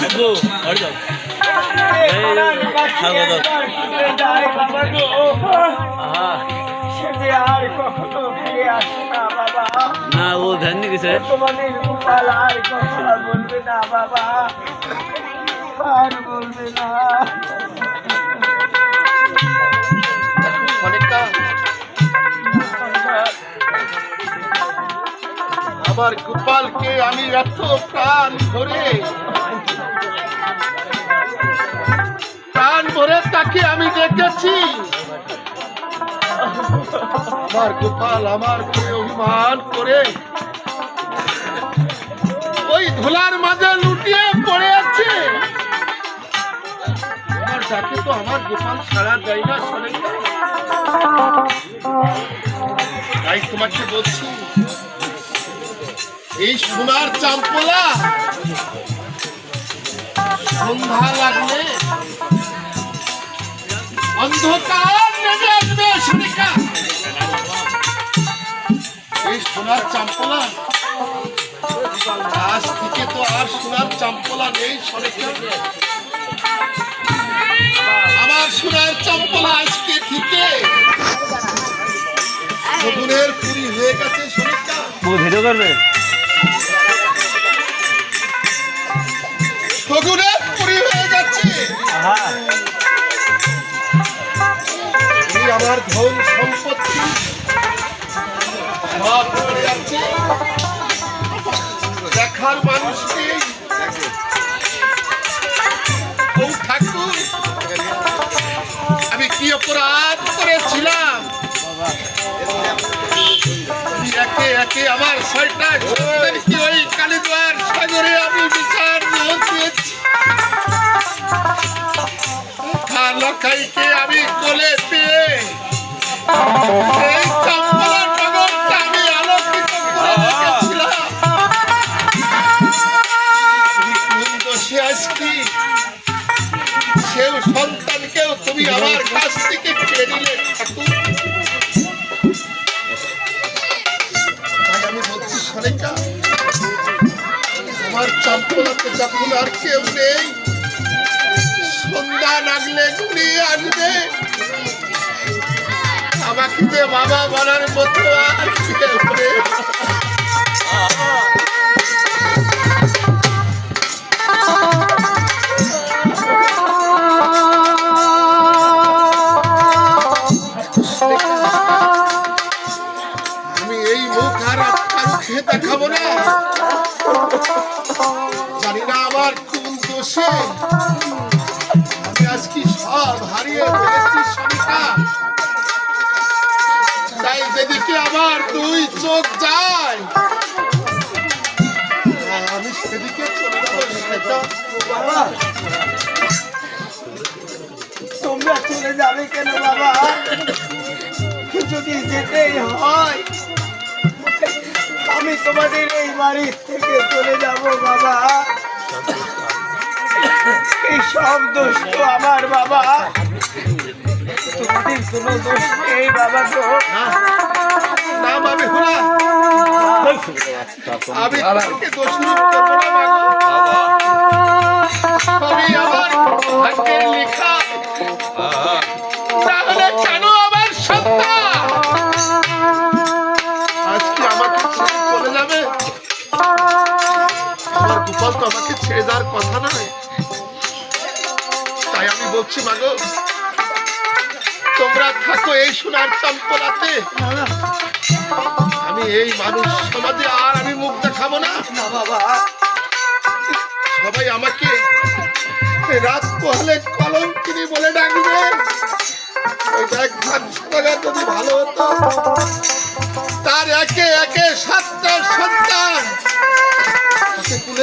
না না ও ধ্যান নিয়ে গেছে তোমাদের আর কথা বলবে না বাবা আর বলবে না আমার গোপালকে আমি এত প্রাণ ভরে প্রাণ ভরে তাকে আমি দেখেছি। আমার গোপাল আমার উপরে অভিমান করে ওই ধুলার মাঝে লুটিয়ে পড়ে আছে আমার তো আমার গোপাল সারা দেয় না। তাই তোমাকে বলছি, এই সোনার চাম্পলা সন্ধ্যা লাগলে অন্ধকার নেমে আসবে এই সোনার চাম্পলা। আজ থেকে তো আর সোনার চাম্পলা নেই আমার সোনার চাম্পলা আজকে থেকে। শগুনের পুরি হয়ে গেছে ও ভিডিও করবে? পুরি হয়ে যাচ্ছে এই আমার ধন সম্পত্তি। সব পড়ে যাচ্ছে, দেখার মানুষকে ও ঠাকুর, আমি কি অপরাধ করেছিলাম? একে একে আমার ছয়টা সন্তানকে ওই কালীদুয়ার সাগরে আমি বিচার দিয়েছি লখাইকে আমি সরেকা আমার চম্পলাতে যখন আর কেউ নেই, সন্ধ্যা লাগলে ঘুরিয়ে আসবে আমাকে যে বাবা বলার মতো আর কেউ। আমি এই মুখ আর কাউকে দেখাবো না। না আমার কোন দোষে। আমি আজকে সব হারিয়ে ফেলেছি সনিকা তাই যেদিকে আমার দুই চোখ যায় তোমরা চলে যাবে কেন বাবা? যদি যেতেই হয় বাড়ি থেকে চলে যাব, বাবা। এই সব দোষ তো আমার, বাবা। তোমাদের কোনো দোষ নেই, বাবা তো। নাম আমি আমার লেখা তো আমাকে ছেড়ে যাওয়ার কথা নয়। তাই আমি বলছি মাগো তোমরা থাকো এই সোনার চম্পলাতে। আমি এই মানুষ সমাজে আর আমি মুখ দেখাবো না। সবাই আমাকে রাত পহলে কলঙ্কিনী বলে ডাকবে। যদি ভালো হতো তার একে একে সাতটা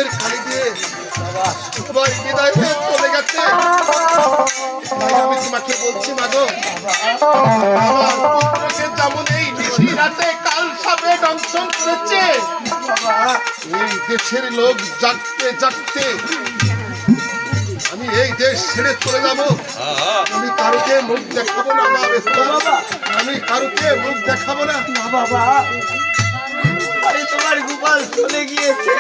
তাকে খালি দিয়ে। সবাই বিদায় হয়ে চলে গেছে। আমি তোমাকে বলছি মাগো আমার এই নিশি রাতে কাল সাপে দংশন করেছে এই দেশের লোক জাগতে জাগতে আমি এই দেশ ছেড়ে চলে যাব। আমি কারুকে মুখ দেখাবো না। আমি কারুকে মুখ দেখাবো না। বাবা। তোমার গোপাল চলে গিয়েছে।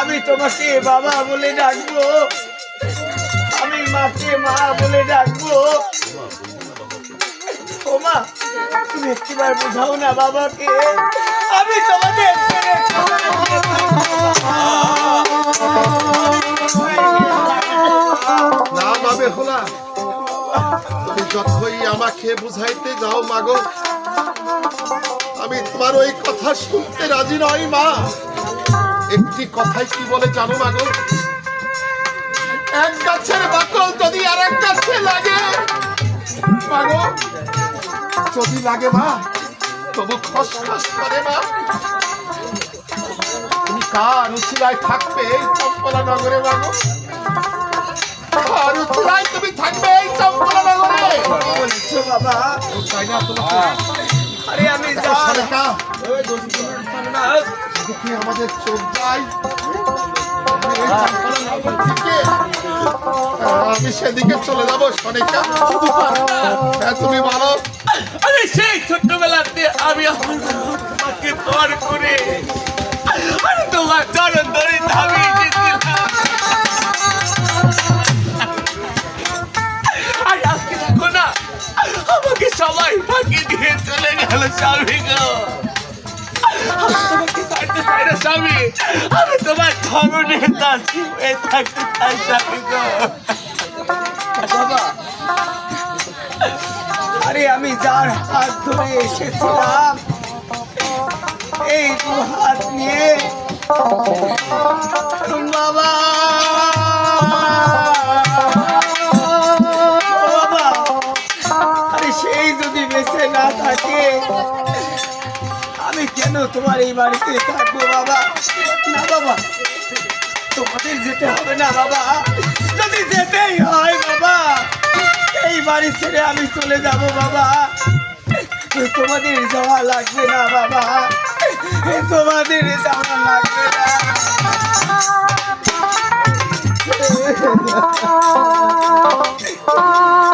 আমি তোমাকে বাবা বলে ডাকবো। আমি মাকে মা বলে ডাকবো। ও মা, তুমি একটিবার বোঝাও না বাবাকে। আমি তোমাদের? না তুমি যতই আমাকে বুঝাইতে যাও মাগো আমি তোমার ওই কথা শুনতে রাজি নই মা। একটি কথাই কি বলে জানো মাগো এক গাছের বাকল যদি আর এক গাছে লাগে মাগো যদি লাগে মা তবু খসখস করে মা। তুমি কার উচিলায় থাকবে এই চম্পলা নগরে মাগো কার উচিলায় তুমি থাকবে এই চম্পলা নগরে? বাবা? তাই না তোমাকে। আরে আমি দেখি আমাদের চোখ যায়। আমি সেদিকে চলে যাব সনিকা। হ্যাঁ তুমি বলো। আরে সেই ছোট্টবেলাতে আমি আমার মাকে পর করে আরে তোমার চরণ ধরে সবাই ফাঁকি দিয়ে চলে গেল স্বামী গো। আমি স্বামী। আমি তোমার থাকতে চাই আরে আমি যার হাত ধরে এসেছিলাম, এই দু হাত নিয়ে। বাবা! যদি না থাকে। আমি কেন তোমার এই বাড়িতে থাকব বাবা? না বাবা, তোমাদের যেতে হবে না বাবা। যদি যেতেই হয় বাবা, এই বাড়ি ছেড়ে আমি চলে যাব বাবা। তোমাদের যাওয়া লাগবে না বাবা। তোমাদের যাওয়া লাগবে না।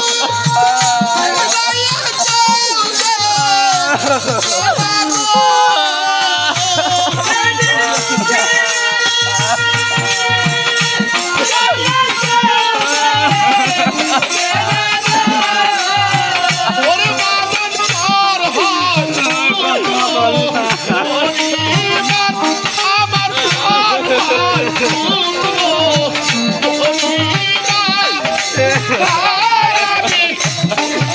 Oh, my God. happy.